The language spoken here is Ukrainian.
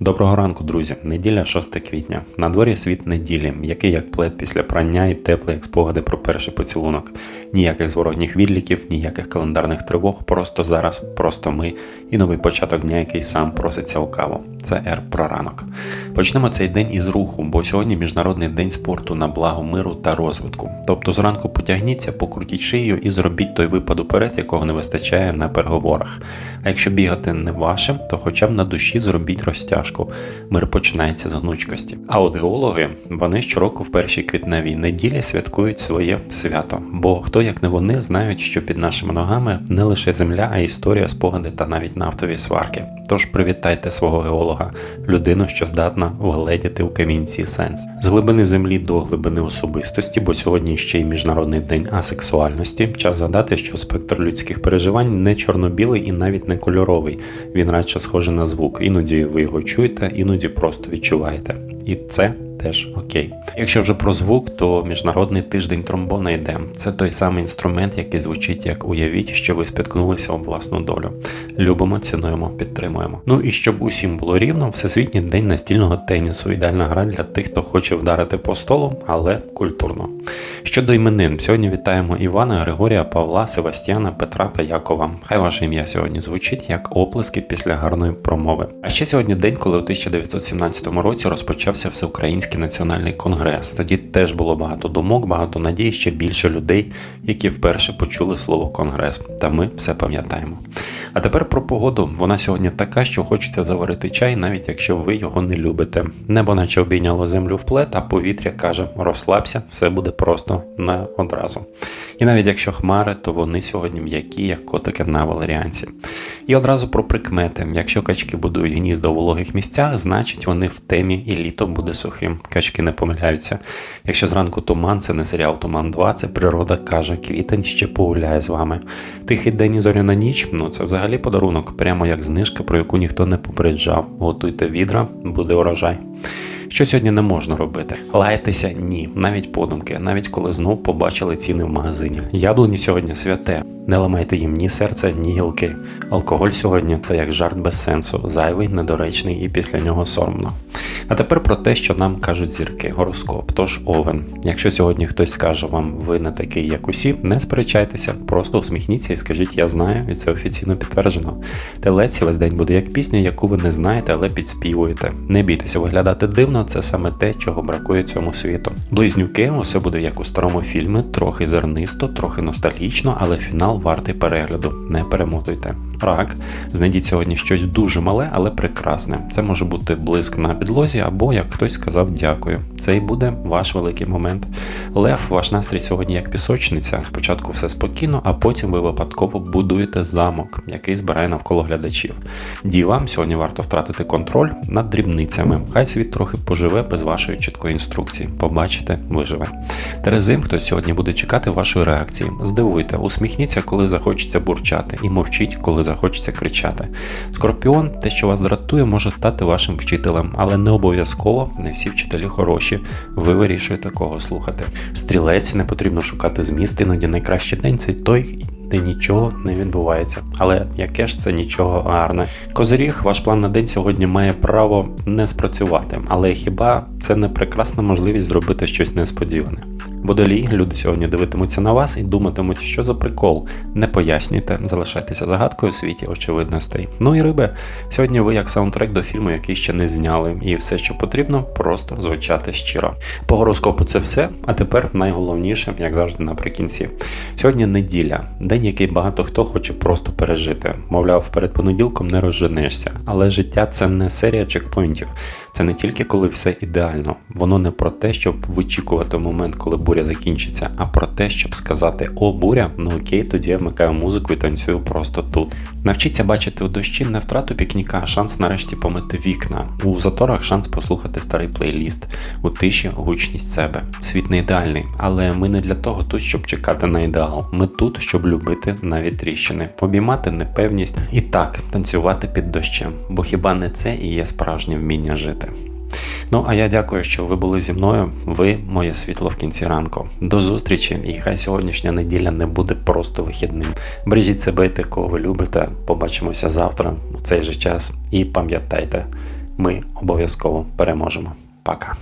Доброго ранку, друзі. Неділя 6 квітня. На дворі світ неділі, який як плед після прання і теплий, як спогади про перший поцілунок. Ніяких зворотніх відліків, ніяких календарних тривог, просто зараз, просто ми і новий початок дня, який сам проситься у каву. Це Р про ранок. Почнемо цей день із руху, бо сьогодні міжнародний день спорту на благо миру та розвитку. Тобто зранку потягніться, покрутіть шию і зробіть той випад уперед, якого не вистачає на переговорах. А якщо бігати не ваше, то хоча б на душі зробіть розтяжку. Мир починається з гнучкості. А от геологи вони щороку в першій квітневій неділі святкують своє свято. Бо хто як не вони знають, що під нашими ногами не лише земля, а історія, спогади та навіть нафтові сварки. Тож привітайте свого геолога, людину, що здатна вгледіти у камінці сенс з глибини землі до глибини особистості, бо сьогодні ще й міжнародний день асексуальності. Час згадати, що спектр людських переживань не чорно-білий і навіть не кольоровий. Він радше схожий на звук. Іноді ви його чуєте, іноді просто відчуваєте. І це теж окей. Якщо вже про звук, то міжнародний тиждень тромбона йде. Це той самий інструмент, який звучить як уявіть, що ви спіткнулися об власну долю. Любимо, цінуємо, підтримуємо. Ну і щоб усім було рівно, всесвітній день настільного тенісу. Ідеальна гра для тих, хто хоче вдарити по столу, але культурно. Щодо іменин, сьогодні вітаємо Івана, Григорія, Павла, Севастьяна, Петра та Якова. Хай ваше ім'я сьогодні звучить як оплески після гарної промови. А ще сьогодні день, коли у 1917 році розпочався всеукраїнський національний конгрес. Тоді теж було багато думок, багато надій, ще більше людей, які вперше почули слово конгрес. Та ми все пам'ятаємо. А тепер про погоду. Вона сьогодні така, що хочеться заварити чай, навіть якщо ви його не любите. Небо наче обійняло землю в плед, а повітря каже: розслабся, все буде просто не одразу. І навіть якщо хмари, то вони сьогодні м'які, як котики на валеріанці. І одразу про прикмети. Якщо качки будують гнізда у вологих місцях, значить вони в темі і літо буде сухим. Качки не помиляються. Якщо зранку туман, це не серіал Туман 2, це природа каже, квітень ще погуляє з вами. Тихий день і зоряна ніч, ну це взагалі подарунок, прямо як знижка, про яку ніхто не попереджав. Готуйте відра, буде урожай. Що сьогодні не можна робити? Лайтеся ні, навіть подумки, навіть коли знов побачили ціни в магазині. Яблуні сьогодні святе. Не ламайте їм ні серце, ні гілки. Алкоголь сьогодні це як жарт без сенсу, зайвий, недоречний і після нього соромно. А тепер про те, що нам кажуть зірки, гороскоп, тож овен. Якщо сьогодні хтось скаже вам, ви не такий, як усі, не сперечайтеся, просто усміхніться і скажіть, я знаю, і це офіційно підтверджено. Телеці весь день буде як пісня, яку ви не знаєте, але підспівуєте. Не бійтеся виглядати дивно, це саме те, чого бракує цьому світу. Близнюки, усе буде як у старому фільмі, трохи зернисто, трохи ностальгічно, але фінал вартий перегляду. Не перемотуйте. Рак, знайдіть сьогодні щось дуже мале, але прекрасне. Це може бути блиск на підлозі, або як хтось сказав дякую. Це і буде ваш великий момент. Лев, ваш настрій сьогодні як пісочниця. Спочатку все спокійно, а потім ви випадково будуєте замок, який збирає навколо глядачів. Дівам сьогодні варто втратити контроль над дрібницями. Хай світ трохи поживе без вашої чіткої інструкції. Побачите, виживе. Терезим, хто сьогодні буде чекати вашої реакції. Здивуйте, усміхніться, коли захочеться бурчати, і мовчіть, коли захочеться кричати. Скорпіон, те, що вас дратує, може стати вашим вчителем, але не обов'язково не всі вчителі хороші. Ви вирішуєте кого слухати. Стрілець не потрібно шукати зміст, іноді найкращий день це той. Де нічого не відбувається, але яке ж це нічого гарне. Козиріг, ваш план на день сьогодні має право не спрацювати, але хіба це не прекрасна можливість зробити щось несподіване? Водолій, люди сьогодні дивитимуться на вас і думатимуть, що за прикол. Не пояснюйте, залишайтеся загадкою у світі очевидностей. Ну і риби, сьогодні ви як саундтрек до фільму, який ще не зняли, і все, що потрібно, просто звучати щиро. По гороскопу це все. А тепер найголовніше, як завжди, наприкінці. Сьогодні неділя, день, який багато хто хоче просто пережити. Мовляв, перед понеділком не розженешся. Але життя це не серія чекпоінтів. Це не тільки коли все ідеально. Воно не про те, щоб вичікувати момент, коли буря закінчиться, а про те, щоб сказати: О, буря, ну окей, тоді я вмикаю музику і танцюю просто тут. Навчіться бачити у дощі не втрату пікніка, а шанс нарешті помити вікна. У заторах шанс послухати старий плейліст, у тиші гучність себе. Світ не ідеальний, але ми не для того тут, щоб чекати на ідеал. Ми тут, щоб любити навіть тріщини, обіймати непевність і так танцювати під дощем. Бо хіба не це і є справжнє вміння жити? Ну а я дякую, що ви були зі мною. Ви моє світло в кінці ранку. До зустрічі, і хай сьогоднішня неділя не буде просто вихідним. Бережіть себе тих, кого ви любите. Побачимося завтра у цей же час. І пам'ятайте, Ми обов'язково переможемо. Пока.